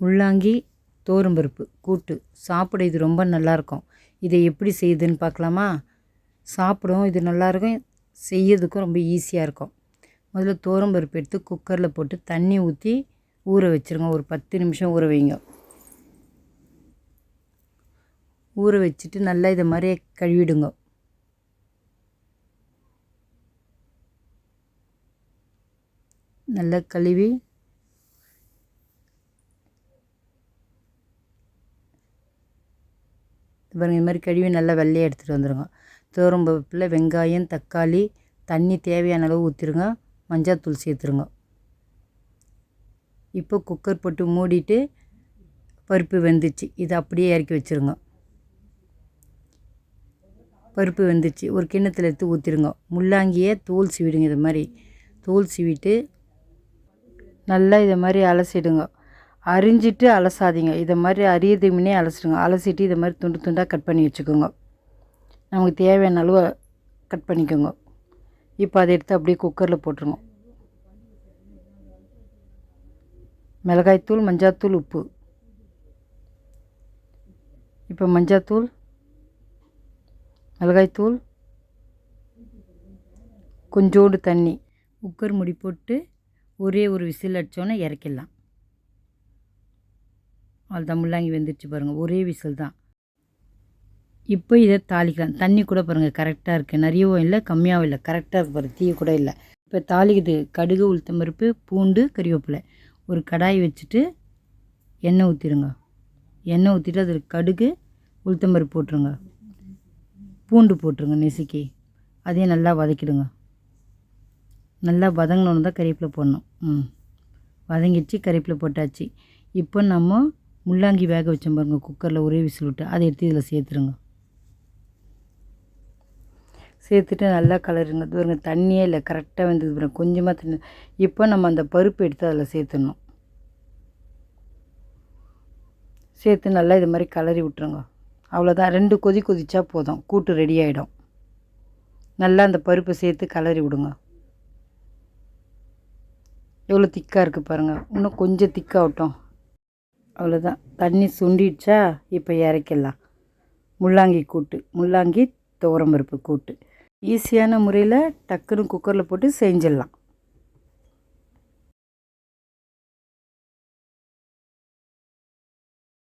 முள்ளாங்கி தோரம்பருப்பு கூட்டு. சாப்பிட இது ரொம்ப நல்லாயிருக்கும் இதை எப்படி செய்யுதுன்னு பார்க்கலாமா? சாப்பிடும் இது நல்லாயிருக்கும் செய்யறதுக்கும் ரொம்ப ஈஸியாக இருக்கும். முதல்ல தோரம்பருப்பு எடுத்து குக்கரில் போட்டு தண்ணி ஊற்றி ஊற வச்சுருங்க. ஒரு பத்து நிமிஷம் ஊற வைங்க. ஊற வச்சுட்டு நல்லா இதை மாதிரியே கழுவிடுங்க. நல்லா கழுவி பாருங்கள் இது மாதிரி கழுவி நல்லா வெள்ளையாக எடுத்துகிட்டு வந்துடுங்க துவரம்பருப்பில் வெங்காயம் தக்காளி தண்ணி தேவையான அளவு ஊற்றிடுங்க மஞ்சாத்தூள் சேர்த்துருங்க. இப்போ குக்கர் போட்டு மூடிட்டு பருப்பு வெந்துச்சு. இதை அப்படியே இறக்கி வச்சுருங்க. பருப்பு வெந்துச்சு. ஒரு கிண்ணத்தில் எடுத்து ஊற்றிடுங்க முள்ளாங்கியே தோல் சீவிடுங்க. இது மாதிரி தோல் சீவிட்டு நல்லா இதை மாதிரி அலசிடுங்க. அரிஞ்சிட்டு அலசாதீங்க. இதை மாதிரி அரியது முன்னே அலசிடுங்க. அலசிட்டு இதை மாதிரி துண்டு துண்டாக கட் பண்ணி வச்சுக்கோங்க. நமக்கு தேவையான அளவு கட் பண்ணிக்கோங்க. இப்போ அதை எடுத்து அப்படியே குக்கரில் போட்டுருங்க. மிளகாய்த்தூள் மஞ்சாத்தூள் உப்பு. இப்போ மஞ்சாத்தூள் மிளகாய்த்தூள் கொஞ்சோண்டு தண்ணி. குக்கர் முடி போட்டு ஒரே ஒரு விசில் அடித்தோன்னே இறக்கிடலாம். அவ்வளோதான் முள்ளாங்கி வெந்துருச்சு பாருங்கள் ஒரே விசில் தான். இப்போ இதை தாளிக்கலாம். தண்ணி கூட பாருங்கள் கரெக்டாக இருக்குது நிறையவும் இல்லை கம்மியாகவும் இல்லை. கரெக்டாக இருக்குது பாருங்கள் தீய கூட இல்லை. இப்போ தாளிக்குது. கடுகு உளுத்தம் பருப்பு பூண்டு கறிவேப்பிலை. ஒரு கடாய் வச்சுட்டு எண்ணெய் ஊற்றிடுங்க எண்ணெய் ஊற்றிட்டு அதில் கடுகு உளுத்தம்பருப்பு போட்டுருங்க. பூண்டு போட்டுருங்க நெசுக்கி. அதையும் நல்லா வதக்கிடுங்க. நல்லா வதங்கினோன்னு தான் கறிவேப்பிலை போடணும். ம். வதங்கிடுச்சு கறிவேப்பிலை போட்டாச்சு. இப்போ நம்ம முள்ளாங்கி வேக வச்சோம் பாருங்கள் குக்கரில் ஒரே விசில் விட்டு. அதை எடுத்து இதில் சேர்த்துருங்க. சேர்த்துட்டு நல்லா கலருங்க. பாருங்க தண்ணியே இல்லை கரெக்டாக வந்தது பாருங்க. கொஞ்சமாக தண்ணி. இப்போ நம்ம அந்த பருப்பு எடுத்து அதில் சேர்த்துடணும். சேர்த்து நல்லா இது மாதிரி கலரி விட்டுருங்க. அவ்வளோதான் ரெண்டு கொதி கொதிச்சா போதும். கூட்டு ரெடி ஆகிடும் நல்லா அந்த பருப்பை சேர்த்து கலரி விடுங்க. எவ்வளோ திக்காக இருக்குது பாருங்கள் இன்னும் கொஞ்சம் திக்காகட்டும் அவ்வளோதான் தண்ணி சுண்டிடுச்சா இப்போ இறக்கிடலாம் முள்ளாங்கி கூட்டு. முள்ளாங்கி துவரம்பருப்பு கூட்டு. ஈஸியான முறையில் டக்குன்னு குக்கரில் போட்டு செஞ்சிடலாம்.